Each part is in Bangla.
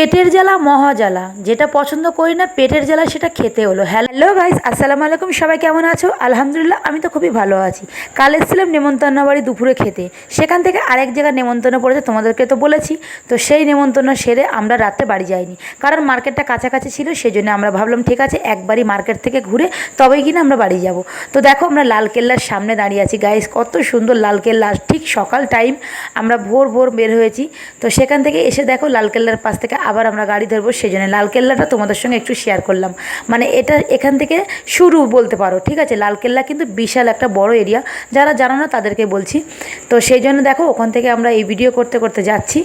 পেটের জ্বালা মহা জ্বালা যেটা পছন্দ করি না, পেটের জ্বালা সেটা খেতে হলো। হ্যালো গাইস, আসসালামু আলাইকুম। সবাই কেমন আছো? আলহামদুলিল্লাহ, আমি তো খুবই ভালো আছি। কাল এসেছিলাম নেমন্তন্ন বাড়ি দুপুরে খেতে। সেখান থেকে আরেক জায়গায় নেমন্তন্ন পড়েছে, তোমাদেরকে তো বলেছি। তো সেই নেমন্তন্ন সেরে আমরা রাত্রে বাড়ি যাইনি। কারণ মার্কেটটা কাছাকাছি ছিল সেই জন্য আমরা ভাবলাম, ঠিক আছে, একবারই মার্কেট থেকে ঘুরে তবেই কিনা আমরা বাড়ি যাব। তো দেখো, আমরা লালকেল্লার সামনে দাঁড়িয়ে আছি। গাইস, কত সুন্দর লালকেল্লা ঠিক সকাল টাইম আমরা ভোর ভোর বের হয়েছি। তো সেখান থেকে এসে দেখো লালকেল্লার পাশ থেকে আবার আমরা গাড়ি ধরবো সেই জন্য লালকেল্লাটা তোমাদের সঙ্গে একটু শেয়ার করলাম। মানে এটা এখান থেকে শুরু বলতে পারো, ঠিক আছে? লালকেল্লা কিন্তু বিশাল একটা বড় এরিয়া যারা জানো না, তাদেরকে বলছি। তো সেই জন্য দেখো, ওখান থেকে আমরা এই ভিডিও করতে করতে যাচ্ছি।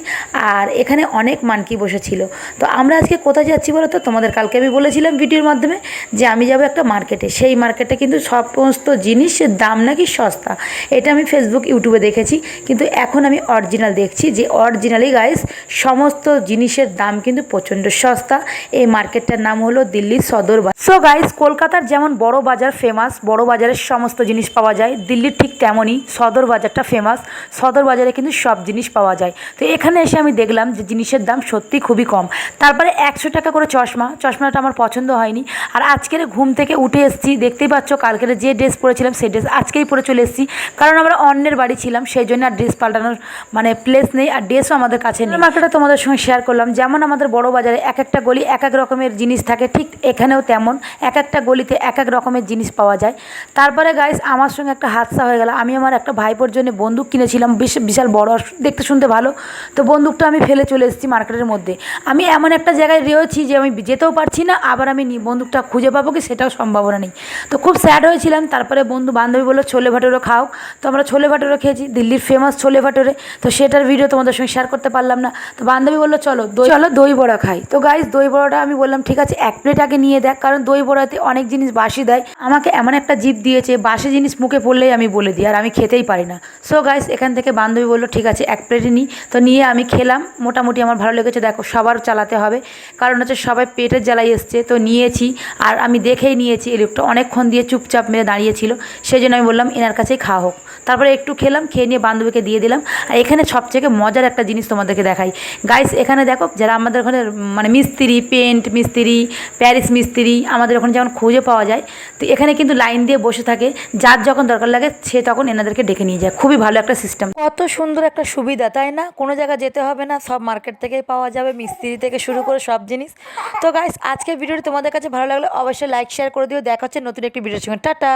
আর এখানে অনেক মানকি বসেছিল। তো আমরা আজকে কোথায় যাচ্ছি বলো তো? তোমাদের কালকে আমি বলেছিলাম ভিডিওর মাধ্যমে যে আমি যাব একটা মার্কেটে সেই মার্কেটে কিন্তু সমস্ত জিনিসের দাম নাকি সস্তা। এটা আমি ফেসবুক ইউটিউবে দেখেছি। কিন্তু এখন আমি অরিজিনাল দেখছি যে অরিজিনালি গাইস সমস্ত জিনিসের দাম কিন্তু প্রচণ্ড সস্তা। এই মার্কেটটার নাম হলো দিল্লির সদর বাজার সো গাইস কলকাতার যেমন বড় বাজার ফেমাস বড় বাজারের সমস্ত জিনিস পাওয়া যায়। দিল্লির ঠিক তেমনই সদর বাজারটা ফেমাস সদর বাজারে কিন্তু সব জিনিস পাওয়া যায়। তো এখানে এসে আমি দেখলাম যে জিনিসের দাম সত্যি খুবই কম। তারপরে একশো টাকা করে চশমা। চশমাটা আমার পছন্দ হয়নি। আর আজকের ঘুম থেকে উঠে এসেছি। দেখতেই পাচ্ছ, কালকের যে ড্রেস পরেছিলাম, সেই ড্রেস আজকেই পরে চলে এসেছি। কারণ আমরা অন্যের বাড়ি ছিলাম, সেই জন্য আর ড্রেস পাল্টানোর মানে প্লেস নেই। আর ড্রেসও আমাদের কাছে নেই। মার্কেটে তোমাদের সঙ্গে শেয়ার করলাম। যেমন আমাদের বড় বাজারে এক একটা গলি এক এক রকমের জিনিস থাকে, ঠিক এখানেও তেমন। এক একটা গলিতে এক এক রকমের জিনিস পাওয়া যায়। তারপরে গাইস আমার সঙ্গে একটা হাদসা হয়ে গেল। আমি আমার একটা ভাইপোর জন্য বন্দুক কিনেছিলাম, বেশ, বিশাল বড়, দেখতে শুনতে ভালো। তো বন্দুকটা আমি ফেলে চলে এসেছি মার্কেটের মধ্যে। আমি এমন একটা জায়গায় রয়েছি যে আমি যেতেও পারছি না, আবার আমি বন্দুকটা খুঁজে পাবো কি সেটাও সম্ভাবনা নেই। তো খুব স্যাড হয়েছিলাম। তারপরে বন্ধু বান্ধবী বলল, ছোলে ভাটোরও খাও। তো আমরা ছোলে ভাটোরও খেয়েছি, দিল্লির ফেমাস ছোলে ভাটোরে। তো সেটার ভিডিও তোমাদের সঙ্গে শেয়ার করতে পারলাম না। তো বান্ধবী বলল, চলো, দই চলো দই বড়া খাই। তো গাইস দই বড়াটা আমি বললাম, ঠিক আছে, এক প্লেট আগে নিয়ে দেখ, কারণ দই বড়াতে অনেক জিনিস বাসি দেয়। আমাকে এমন একটা জিপ দিয়েছে, বাসি জিনিস মুখে পড়লেই আমি বলে দিই, আর আমি খেতেই পারি না। সো গাইস এখান থেকে বান্ধবী বলল, ঠিক আছে, এক প্লেটে নিই তো নিয়ে আমি খেলাম, মোটামুটি আমার ভালো লেগেছে, দেখো, সবার চালাতে হবে। কারণ হচ্ছে সবাই পেটের জ্বালাই এসছে, তো নিয়েছি, আর আমি দেখেই নিয়েছি, এই লোকটা অনেকক্ষণ দিয়ে চুপচাপ মেরে দাঁড়িয়েছিল সেই জন্য আমি বললাম, এনার কাছেই খাওয়া হোক। তারপরে একটু খেলাম, খেয়ে নিয়ে বান্ধবীকে দিয়ে দিলাম। আর এখানে সবথেকে মজার একটা জিনিস তোমাদেরকে দেখাই। গাইস এখানে দেখো, যারা আমাদের ওখানে মানে মিস্ত্রি পেন্ট মিস্ত্রি প্যারিস মিস্ত্রি আমাদের ওখানে যেমন খুঁজে পাওয়া যায়, তো এখানে কিন্তু লাইন দিয়ে বসে থাকে, যার যখন দরকার লাগে সে তখন এনাদেরকে ডেকে নিয়ে যায়। খুবই ভালো একটা সিস্টেম কত সুন্দর একটা সুবিধা, তাই না? কোনো জায়গায় যেতে হবে না, সব মার্কেট থেকেই পাওয়া যাবে, মিস্ত্রি থেকে শুরু করে সব জিনিস। তো গাইস আজকের ভিডিওটি তোমাদের কাছে ভালো লাগলে অবশ্যই লাইক শেয়ার করে দিও। দেখা হচ্ছে নতুন একটি ভিডিওর সঙ্গে। টাটা!